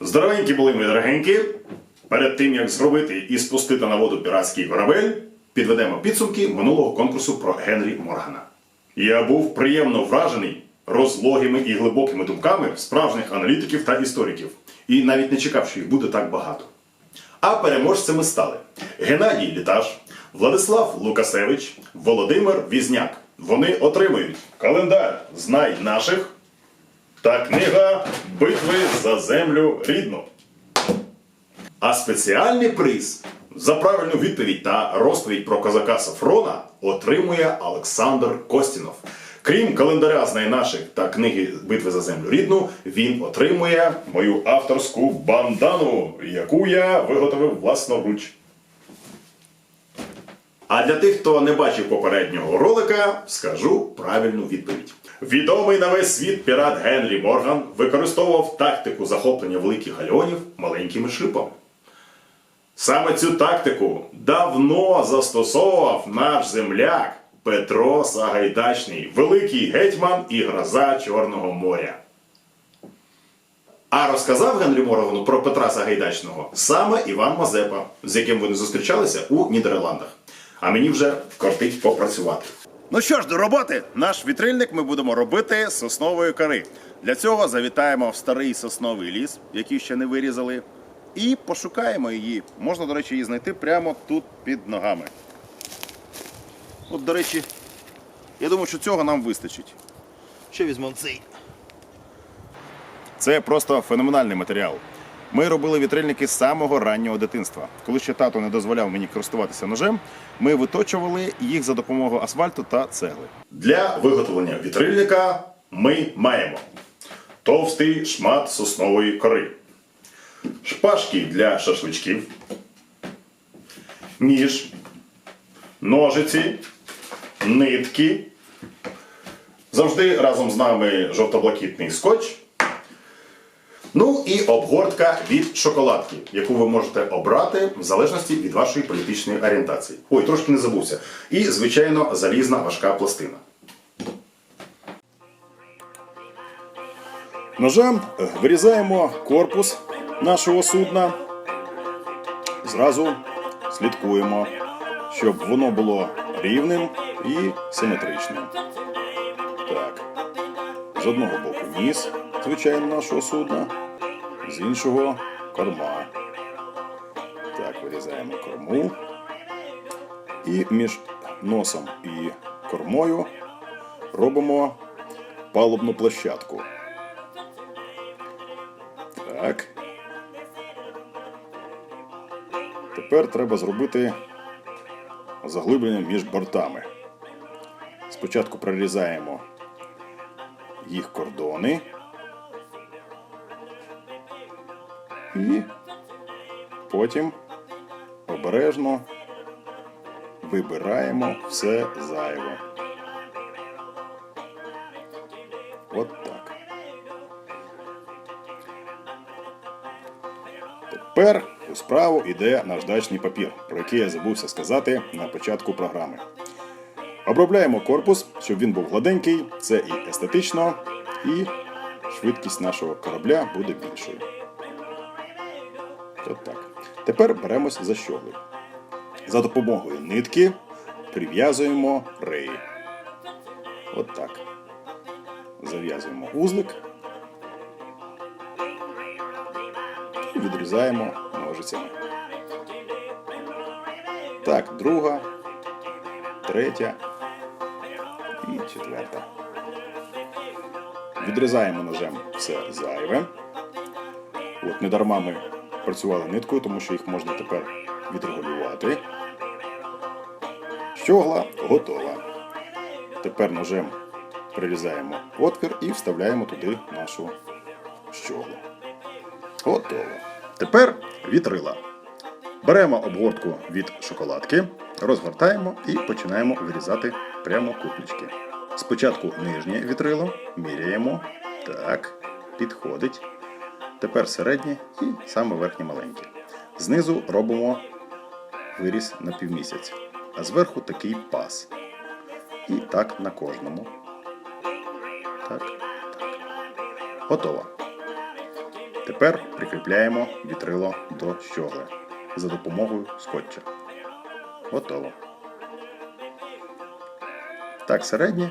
Здоровенькі були ми дорогенькі. Перед тим як зробити і спустити на воду піратський корабель, підведемо підсумки минулого конкурсу про Генрі Моргана. Я був приємно вражений розлогими і глибокими думками справжніх аналітиків та істориків, і навіть не чекав, що їх буде так багато. А переможцями стали Геннадій Літаш, Владислав Лукасевич, Володимир Візняк. Вони отримують календар Знай наших та книга Битви за землю рідну. А спеціальний приз за правильну відповідь та розповідь про козака Сафрона отримує Олександр Костінов. Крім календаря «Знай наших та книги Битви за землю рідну, він отримує мою авторську бандану, яку я виготовив власноруч. А для тих, хто не бачив попереднього ролика, скажу правильну відповідь. Відомий на весь світ пірат Генрі Морган використовував тактику захоплення великих гальонів маленькими шипами. Саме цю тактику давно застосовував наш земляк Петро Сагайдачний, великий гетьман і гроза Чорного моря. А розказав Генрі Моргану про Петра Сагайдачного саме Іван Мазепа, з яким вони зустрічалися у Нідерландах. А мені вже кортить попрацювати. Ну що ж, до роботи, наш вітрильник ми будемо робити з соснової кори. Для цього завітаємо в старий сосновий ліс, який ще не вирізали, і пошукаємо її. Можна, до речі, її знайти прямо тут під ногами. От, до речі, я думаю, що цього нам вистачить. Ще візьмемо цей. Це просто феноменальний матеріал. Ми робили вітрильники з самого раннього дитинства. Коли ще тато не дозволяв мені користуватися ножем, ми виточували їх за допомогою асфальту та цегли. Для виготовлення вітрильника ми маємо товстий шмат соснової кори, шпажки для шашличків, ніж, ножиці, нитки. Завжди разом з нами жовто-блакитний скотч. Ну і обгортка від шоколадки, яку ви можете обрати в залежності від вашої політичної орієнтації. Ой, трошки не забувся. І, звичайно, залізна важка пластина. Ножем вирізаємо корпус нашого судна. Зразу слідкуємо, щоб воно було рівним і симетричним. Так. З одного боку ніс, звичайно, нашого судна, з іншого корма. Так, вирізаємо корму. І між носом і кормою робимо палубну площадку. Так. Тепер треба зробити заглиблення між бортами. Спочатку прорізаємо їх кордони. І потім обережно вибираємо все зайве. От так. Тепер у справу йде наждачний папір, про який я забувся сказати на початку програми. Обробляємо корпус, щоб він був гладенький, це і естетично, і швидкість нашого корабля буде більшою. От так. Тепер беремось за щогли. За допомогою нитки прив'язуємо реї. От так. Зав'язуємо узлик і відрізаємо ножицями. Так, друга, третя і четверта. Відрізаємо ножем все зайве. От не дарма ми працювали ниткою, тому що їх можна тепер відрегулювати. Щогла готова. Тепер ножем прирізаємо отвір і вставляємо туди нашу щоглу. Готово. Тепер вітрила. Беремо обгортку від шоколадки, розгортаємо і починаємо вирізати прямокутнички. Спочатку нижнє вітрило міряємо. Так, підходить. Тепер середнє і саме верхнє маленьке. Знизу робимо виріз на півмісяць, а зверху такий пас. І так на кожному. Так, так. Готово. Тепер прикріпляємо вітрило до щогли за допомогою скотча. Готово. Так, середнє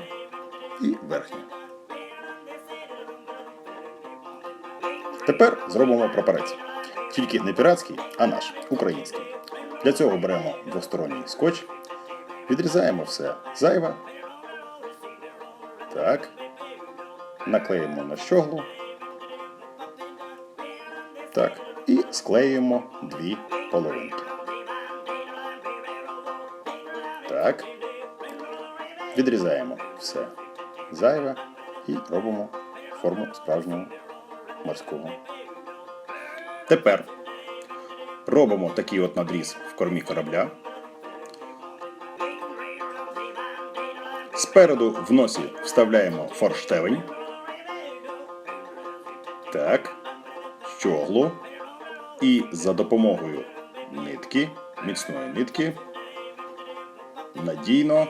і верхнє. Тепер зробимо прапорець. Тільки не піратський, а наш, український. Для цього беремо двосторонній скотч, відрізаємо все зайве. Так. Наклеїмо на щоглу. Так. І склеюємо дві половинки. Так. Відрізаємо все зайве і робимо форму справжнього морського. Тепер робимо такий от надріз в кормі корабля. Спереду в носі вставляємо форштевень. Так. Щоглу. І за допомогою нитки, міцної нитки, надійно,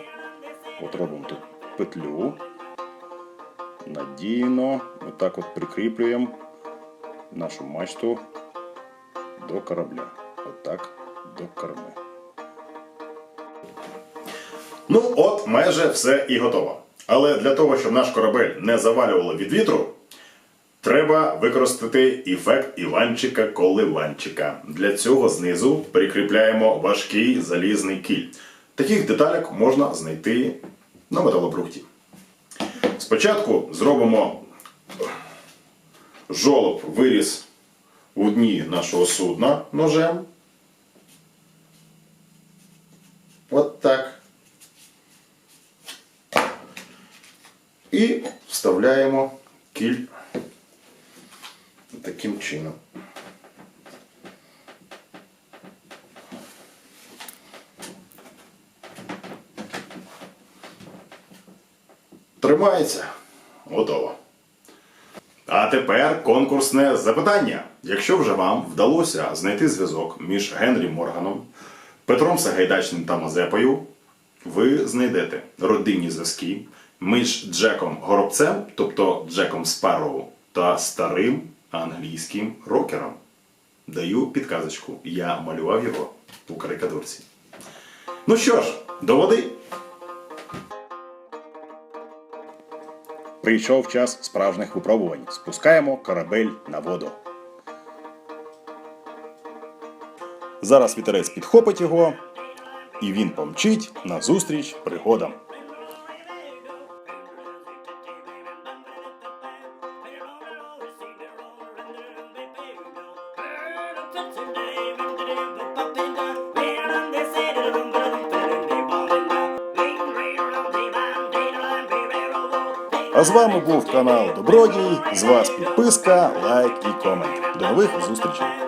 от робимо тут петлю, надійно, отак от прикріплюємо нашу мачту до корабля. Отак до корми. Ну, от майже все і готово. Але для того, щоб наш корабель не завалювало від вітру, треба використати ефект Іванчика коливанчика. Для цього знизу прикріпляємо важкий залізний кіль. Таких деталек можна знайти на металобрухті. Спочатку зробимо жолоб виріз у дні нашого судна ножем. От так. І вставляємо кіль таким чином. Тримається. Готово. А тепер конкурсне запитання. Якщо вже вам вдалося знайти зв'язок між Генрі Морганом, Петром Сагайдачним та Мазепою, ви знайдете родинні зв'язки між Джеком Горобцем, тобто Джеком Спарроу, та старим англійським рокером. Даю підказочку. Я малював його у карикатурці. Ну що ж, до води. Прийшов час справжніх випробувань. Спускаємо корабель на воду. Зараз вітерець підхопить його, і він помчить назустріч пригодам. А з вами був канал Добродій. З вас підписка, лайк і комент. До нових зустрічей!